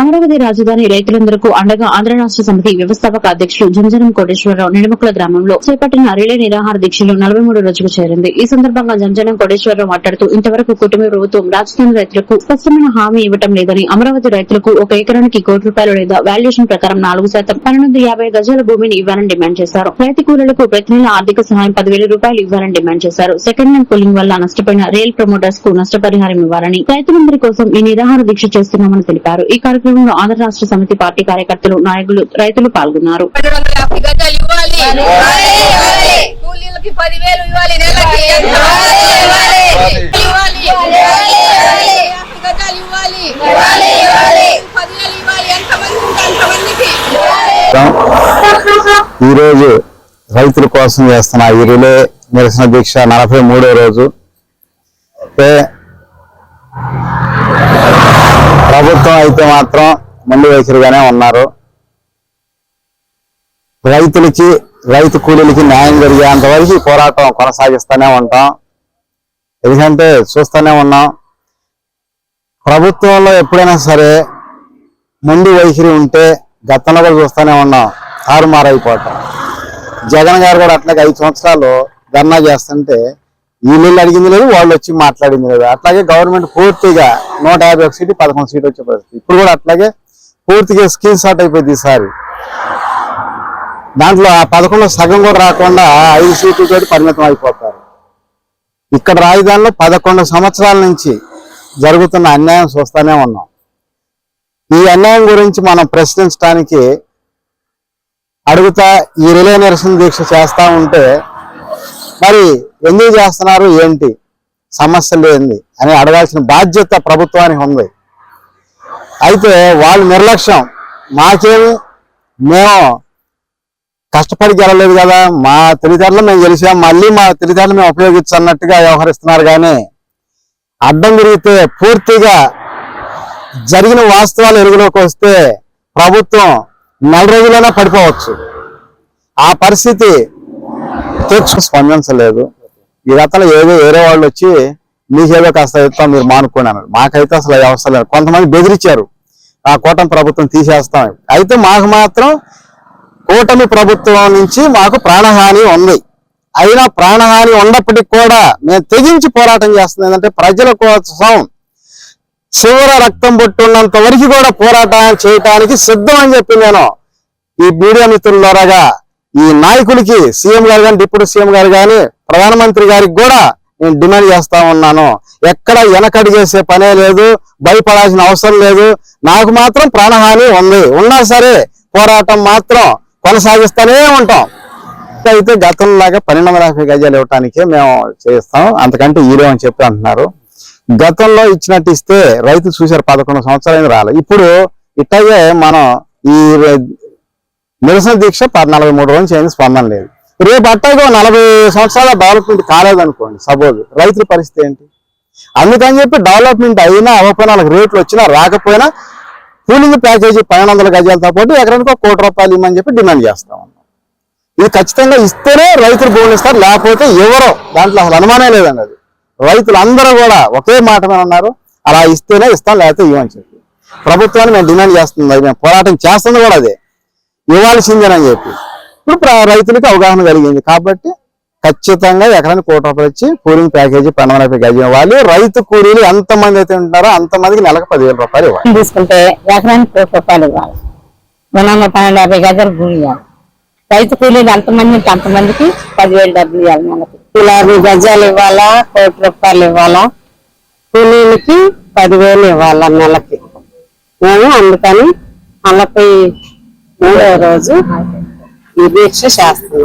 అమరావతి రాజధాని రైతులందరకు అండగా ఆంధ్ర రాష్ట్ర సమితి వ్యవస్థాపక అధ్యక్షులు జంజనం కోటేశ్వరరావు నిడమకుల గ్రామంలో చేపట్టిన రిలే నిరాహార దీక్షలు నలభై మూడు రోజుకు చేరింది. ఈ సందర్భంగా జంజనం కోటేశ్వరరావు మాట్లాడుతూ ఇంతవరకు కుటుంబ ప్రభుత్వం రాజధాని రైతులకు స్పష్టమైన హామీ ఇవ్వటం లేదని అమరావతి రైతులకు ఒక ఎకరానికి కోటి రూపాయలు లేదా వాల్యుయేషన్ ప్రకారం నాలుగు శాతం పన్నెండు యాభై గజాల భూమిని ఇవ్వాలని డిమాండ్ చేశారు. రైతు కూలీలకు ప్రతి నెల ఆర్థిక సహాయం పదివేల రూపాయలు ఇవ్వాలని డిమాండ్ చేశారు. సెకండ్ హ్యాండ్ కూలింగ్ వల్ల నష్టపోయిన రియల్ ప్రమోటర్స్కు నష్టపరిహారం ఇవ్వాలని రైతులందరి కోసం ఈ నిరాహార దీక్ష చేస్తున్నామని తెలిపారు. ఈ కార్యక్రమంలో ఆంధ్ర రాష్ట్ర సమితి పార్టీ కార్యకర్తలు నాయకులు రైతులు పాల్గొన్నారు. అంతమందికి? ఈరోజు రైతుల కోసం చేస్తున్న ఈ రిలే నిరసన దీక్ష నలభై మూడో రోజు. ప్రభుత్వం అయితే మాత్రం మండి వైఖరిగానే ఉన్నారు. రైతులకి రైతు కూలీలకి న్యాయం జరిగేంత వరకు పోరాటం కొనసాగిస్తూనే ఉంటాం. ఎందుకంటే చూస్తూనే ఉన్నాం ప్రభుత్వంలో ఎప్పుడైనా సరే ముందు వైఖరి ఉంటే గతంలో కూడా చూస్తూనే ఉన్నాం తారుమారైపోవటం. జగన్ గారు కూడా అట్లాగే ఐదు సంవత్సరాలు ధర్నా చేస్తుంటే వీళ్ళు అడిగింది లేదు వాళ్ళు వచ్చి మాట్లాడింది లేదు. అట్లాగే గవర్నమెంట్ పూర్తిగా నూట యాభై ఒక సీటు పదకొండు సీట్ వచ్చే పరిస్థితి. ఇప్పుడు కూడా అట్లాగే పూర్తిగా స్కీమ్ షాట్ అయిపోయింది ఈసారి. దాంట్లో ఆ పదకొండు సగం కూడా రాకుండా ఐదు సీట్లు తోటి పరిమితం అయిపోతారు. ఇక్కడ రాజధానిలో పదకొండు సంవత్సరాల నుంచి జరుగుతున్న అన్యాయం చూస్తూనే ఉన్నాం. ఈ అన్యాయం గురించి మనం ప్రశ్నించడానికి అడుగుతా ఈ రిలే నిరసన దీక్ష చేస్తూ ఉంటే మరి ఎందుకు చేస్తున్నారు? ఏంటి? సమస్యలు ఏంది? అని అడగాల్సిన బాధ్యత ప్రభుత్వానికి ఉంది. అయితే వాళ్ళ నిర్లక్ష్యం మాకేమి? మేము కష్టపడి గెలలేదు కదా. మా తల్లిదండ్రులు మేము గెలిచాం. మళ్ళీ మా తల్లిదండ్రులు మేము ఉపయోగించన్నట్టుగా వ్యవహరిస్తున్నారు. కానీ అడ్డం తిరిగితే పూర్తిగా జరిగిన వాస్తవాలు ఎరుగులోకి వస్తే ప్రభుత్వం నెల రోజులైనా పడిపోవచ్చు. ఆ పరిస్థితి తీర్చు స్పందించలేదు. ఈ గతంలో ఏదో వేరే వాళ్ళు వచ్చి మీకేదో కాస్త ఇస్తాం మీరు మానుకోండి అన్నారు మాకైతే అసలు అవసరం లేదు. కొంతమంది బెదిరించారు ఆ కూటమి ప్రభుత్వం తీసేస్తాం. అయితే మాకు మాత్రం కూటమి ప్రభుత్వం నుంచి మాకు ప్రాణహాని ఉంది. అయినా ప్రాణహాని ఉన్నప్పటికీ కూడా మేము తెగించి పోరాటం చేస్తుంది ఏంటంటే ప్రజల కోసం చివర రక్తం పుట్టున్నంత వరకు కూడా పోరాటం చేయటానికి సిద్ధం అని చెప్పి నేను ఈ మీడియా మిత్రుల ద్వారాగా ఈ నాయకులకి సీఎం గారు కానీ డిప్యూటీ సీఎం గారు కానీ ప్రధానమంత్రి గారికి కూడా నేను డిమాండ్ చేస్తా ఉన్నాను. ఎక్కడ వెనకడి చేసే పనే లేదు భయపడాల్సిన అవసరం లేదు. నాకు మాత్రం ప్రాణహాని ఉంది. ఉన్నా సరే పోరాటం మాత్రం కొనసాగిస్తూనే ఉంటాం. అయితే గతంలాగా పన్నెండు వందల యాభై గజాలు ఇవ్వటానికే మేము చేస్తాం. అంతకంటే ఈరో అని చెప్పి అంటున్నారు. గతంలో ఇచ్చినట్టు ఇస్తే రైతు చూశారు పదకొండు సంవత్సరాలు రాలేదు ఇప్పుడు ఇట్లాగే మనం ఈ నిరసన దీక్ష ప- నలభై మూడు రోజులు చేయని స్పందన లేదు. రేపు అట్టాగో నలభై సంవత్సరాల డెవలప్మెంట్ కాలేదనుకోండి సపోజ్ రైతుల పరిస్థితి ఏంటి? అందుకని చెప్పి డెవలప్మెంట్ అయినా అవ్వకపోయినా వాళ్ళకి రేట్లు వచ్చినా రాకపోయినా కూలింగ్ ప్యాకేజీ పన్నెండు వందల గజాలతో పాటు ఎకరానికి ఒక కోటి రూపాయలు ఇవ్వమని చెప్పి డిమాండ్ చేస్తా ఉన్నాం. ఇది ఖచ్చితంగా ఇస్తేనే రైతులు భూములు ఇస్తారు లేకపోతే ఎవరో దాంట్లో అసలు అనుమానం లేదండి అది. రైతులు అందరూ కూడా ఒకే మాట మీద ఉన్నారు అలా ఇస్తేనే ఇస్తాం లేకపోతే ఇవ్వని చెప్పి. ప్రభుత్వాన్ని మేము డిమాండ్ చేస్తుంది మేము పోరాటం చేస్తుంది కూడా అదే. ఇవ్వాల్సిందేనని చెప్పి. ఇప్పుడు రైతులకు అవగాహన కలిగింది. కాబట్టి ఖచ్చితంగా ఎకరానికి కోటి రూపాయలు ఇచ్చి కూలింగ్ ప్యాకేజీ పన్నెండు రూపాయలు గజం ఇవ్వాలి. రైతు కూలీలు ఎంత మంది అయితే ఉంటారో అంతమందికి నెలకు పదివేల రూపాయలు ఇవ్వాలి. తీసుకుంటే ఎకరానికి కోటి రూపాయలు ఇవ్వాలి. మనం పన్నెండు యాభై గజాలు భూమి ఇవ్వాలి. రైతు కూలీలు ఎంతమంది ఉంటే అంతమందికి పదివేలు డబ్బులు ఇవ్వాలి మనకి యాభై గజాలు ఇవ్వాలా? కోటి రూపాయలు ఇవ్వాలా? కూలీలకి పదివేలు ఇవ్వాలా నెలకి? మేము అందుకని నలభై రోజు ఈ దీక్ష చేస్తున్నాం.